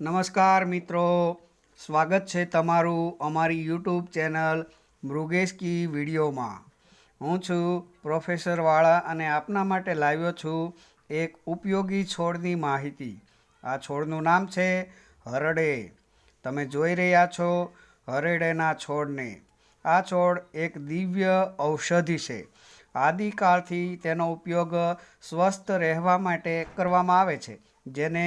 નમસ્કાર મિત્રો. સ્વાગત છે તમારું અમારી યુટ્યુબ ચેનલ મૃગેશ કી વિડીયોમાં. હું છું પ્રોફેસર વાળા અને આપના માટે લાવ્યો છું એક ઉપયોગી છોડની માહિતી. આ છોડનું નામ છે હરડે. તમે જોઈ રહ્યા છો હરડેના છોડને. આ છોડ એક દિવ્ય ઔષધિ છે. આદિકાળથી તેનો ઉપયોગ સ્વસ્થ રહેવા માટે કરવામાં આવે છે, જેને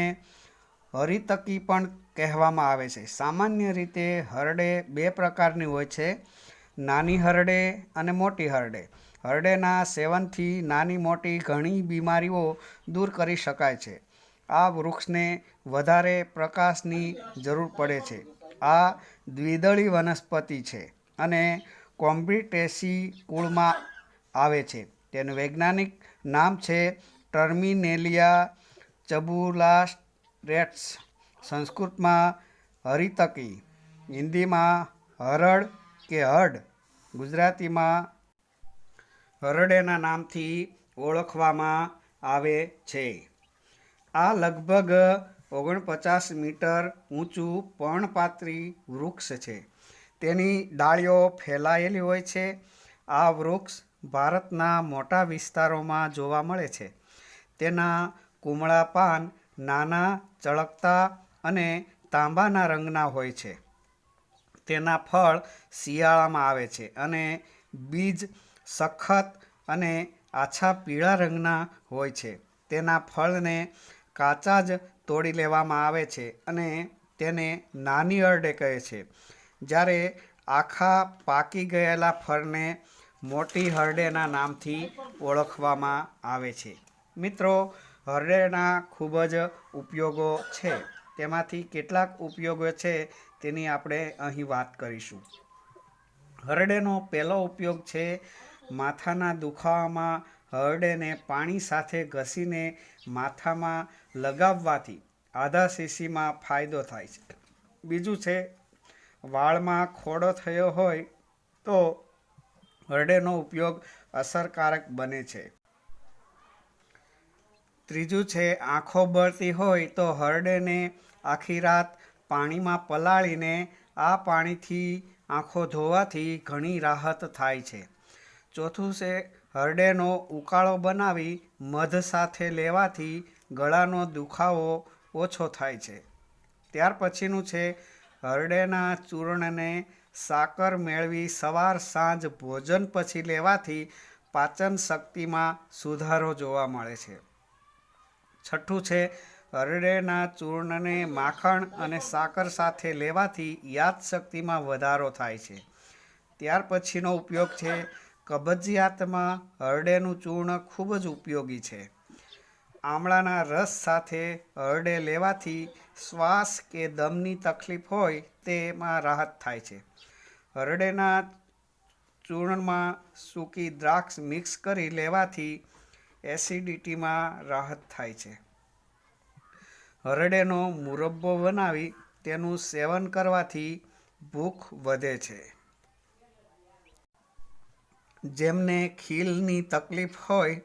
હરિતકી પણ કહેવામાં આવે છે. સામાન્ય રીતે હરડે બે પ્રકારની હોય છે, નાની હરડે અને મોટી હરડે. હરડેના સેવનથી નાની મોટી ઘણી બીમારીઓ દૂર કરી શકાય છે. આ વૃક્ષને વધારે પ્રકાશની જરૂર પડે છે. આ દ્વિદળી વનસ્પતિ છે અને કોમ્બ્રિટેસી કુળમાં આવે છે. તેનું વૈજ્ઞાનિક નામ છે ટર્મિનેલિયા ચબુલાસ્ટ્રેટ્સ સંસ્કૃતમાં હરિતકી, હિન્દીમાં હરડ કે હડ, ગુજરાતીમાં હરડેના નામથી ઓળખવામાં આવે છે. આ લગભગ ઓગણપચાસ મીટર ઊંચું પર્ણપાત્રી વૃક્ષ છે. તેની ડાળીઓ ફેલાયેલી હોય છે. આ વૃક્ષ ભારતના મોટા વિસ્તારોમાં જોવા મળે છે. તેના કુમળા પાન નાના, ચળકતા અને તાંબાના રંગના હોય છે. તેના ફળ શિયાળામાં આવે છે અને બીજ સખત અને આછા પીળા રંગના હોય છે. તેના ફળને કાચા જ તોડી લેવામાં આવે છે અને તેને નાની અરડે કહે છે. જ્યારે આખા પાકી ગયેલા ફળને મોટી હરડેના નામથી ઓળખવામાં આવે છે. મિત્રો હરડેના ખૂબ જ ઉપયોગો છે. તેમાંથી કેટલાક ઉપયોગો છે તેની આપણે અહીં વાત કરીશું. હરડેનો પહેલો ઉપયોગ છે, માથાના દુખાવામાં હરડેને પાણી સાથે ઘસીને માથામાં લગાવવાથી આધા સીસીમાં ફાયદો થાય છે. બીજું છે, વાળમાં ખોડો થયો હોય તો હરડેનો ઉપયોગ અસરકારક બને છે. ત્રીજું છે, આંખો બળતી હોય તો હરડેને આખી રાત પાણીમાં પલાળીને આ પાણીથી આંખો ધોવાથી ઘણી રાહત થાય છે. ચોથું છે, હરડેનો ઉકાળો બનાવી મધ સાથે લેવાથી ગળાનો દુખાવો ઓછો થાય છે. ત્યાર પછીનું છે, હરડેના ચૂર્ણને સાકર મેળવી સવાર સાંજ ભોજન પછી લેવાથી પાચન શક્તિમાં સુધારો જોવા મળે છે. છઠ્ઠું છે, હરડેના ચૂર્ણને માખણ અને સાકર સાથે લેવાથી યાદશક્તિમાં વધારો થાય છે. ત્યાર પછીનો ઉપયોગ છે, કબજિયાતમાં હરડેનું ચૂર્ણ ખૂબ જ ઉપયોગી છે. આમળાના રસ સાથે હરડે લેવાથી શ્વાસ કે દમની તકલીફ હોય તેમાં રાહત થાય છે. હરડેના ચૂર્ણમાં સૂકી દ્રાક્ષ મિક્સ કરી લેવાથી એસિડિટીમાં રાહત થાય છે. હરડેનો મુરબ્બો બનાવી તેનું સેવન કરવાથી ભૂખ વધે છે. જેમને ખીલની તકલીફ હોય,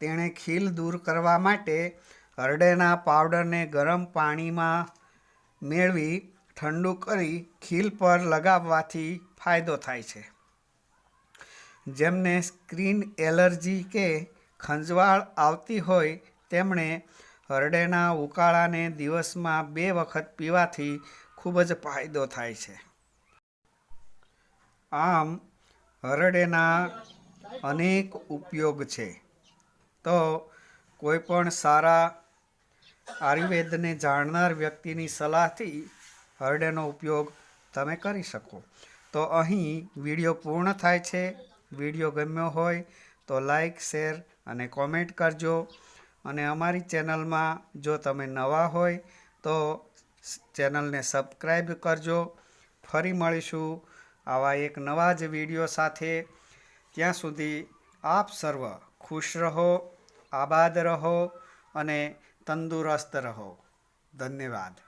તેણે ખીલ દૂર કરવા માટે હરડેના પાવડરને ગરમ પાણીમાં મેળવી ઠંડુ કરી ખીલ પર લગાવવાથી ફાયદો થાય છે. જેમને સ્ક્રીન એલર્જી કે ખંજવાળ આવતી હોય તેમણે હરડેના ઉકાળાને દિવસમાં બે વખત પીવાથી ખૂબ જ ફાયદો થાય છે. આમ, હરડેના અનેક ઉપયોગ છે. તો કોઈપણ સારા આયુર્વેદને જાણનાર વ્યક્તિની સલાહથી હરડેનો ઉપયોગ તમે કરી શકો. તો અહીં વીડિયો પૂર્ણ થાય છે. વીડિયો ગમ્યો હોય તો લાઈક શેર અને કોમેન્ટ કરજો. અને અમારી ચેનલમાં જો તમે નવા હોય તો ચેનલને સબસ્ક્રાઈબ કરજો. ફરી મળીશું આવા એક નવા જ વીડિયો સાથે. ત્યાં સુધી આપ સર્વ ખુશ રહો, આબાદ રહો અને તંદુરસ્ત રહો. ધન્યવાદ.